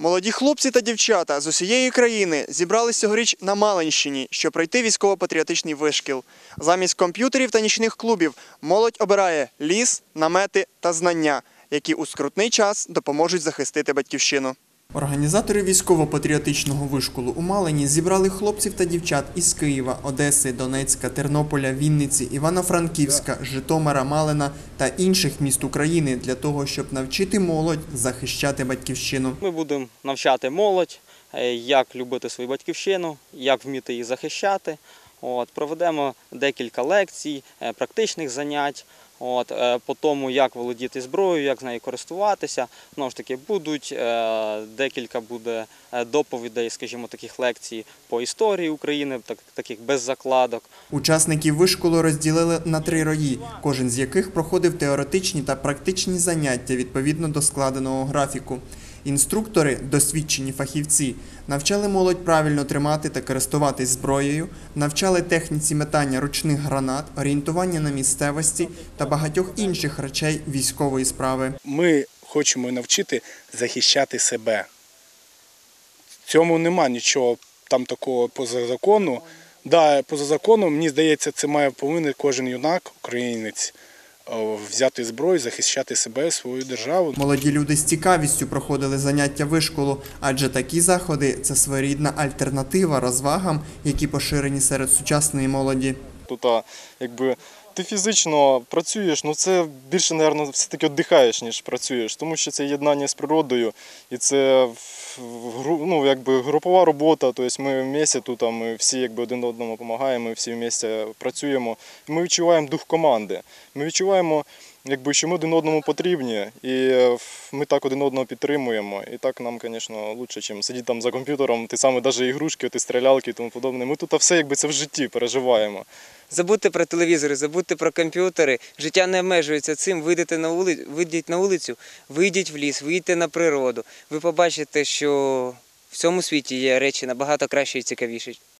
Молоді хлопці та дівчата з усієї країни зібрались цьогоріч на Малинщині, щоб пройти військово-патріотичний вишкіл. Замість комп'ютерів та нічних клубів молодь обирає ліс, намети та знання, які у скрутний час допоможуть захистити батьківщину. Організатори військово-патріотичного вишколу у Малині зібрали хлопців та дівчат із Києва, Одеси, Донецька, Тернополя, Вінниці, Івано-Франківська, Житомира, Малина та інших міст України для того, щоб навчити молодь захищати батьківщину. Ми будемо навчати молодь, е, як любити свою батьківщину, як вміти її захищати. От, проведемо декілька лекцій, е, практичних занять. От, е, по тому, як володіти зброєю, як з нею користуватися. Знову ж таки, будуть е, декілька буде доповідей, скажімо, таких лекцій по історії України, так, таких без закладок. Учасників вишколу розділили на три рої, кожен з яких проходив теоретичні та практичні заняття відповідно до складеного графіку. Інструктори, досвідчені фахівці, навчали молодь правильно тримати та користуватись зброєю, навчали техніці метання ручних гранат, орієнтування на місцевості та багатьох інших речей військової справи. Ми хочемо навчити захищати себе. В цьому нема нічого там такого поза закону. Да, поза законом, мені здається, це має повинен кожен юнак, українець, взяти зброю, захищати себе, свою державу. Молоді люди з цікавістю проходили заняття вишколу, адже такі заходи це своєрідна альтернатива розвагам, які поширені серед сучасної молоді. Тут, якби ти фізично працюєш, ну це більше, мабуть, все-таки віддихаєш, ніж працюєш, тому що це єднання з природою, і це ну, якби групова робота. Тобто ми в місті тут, ми всі якби один одному допомагаємо, ми всі в місті працюємо. Ми відчуваємо дух команди. Ми відчуваємо, якби, що ми один одному потрібні, і е, ми так один одного підтримуємо. І так нам, звісно, краще, ніж сидіти там за комп'ютером, ті саме навіть ігрушки, ті стрілялки і тому подобне. Ми тут все якби це в житті переживаємо. Забудьте про телевізори, забудьте про комп'ютери. Життя не обмежується цим. Вийдете на вулицю, вийдіть на вулицю, вийдіть в ліс, вийдіть на природу. Ви побачите, що в цьому світі є речі набагато кращі і цікавіші,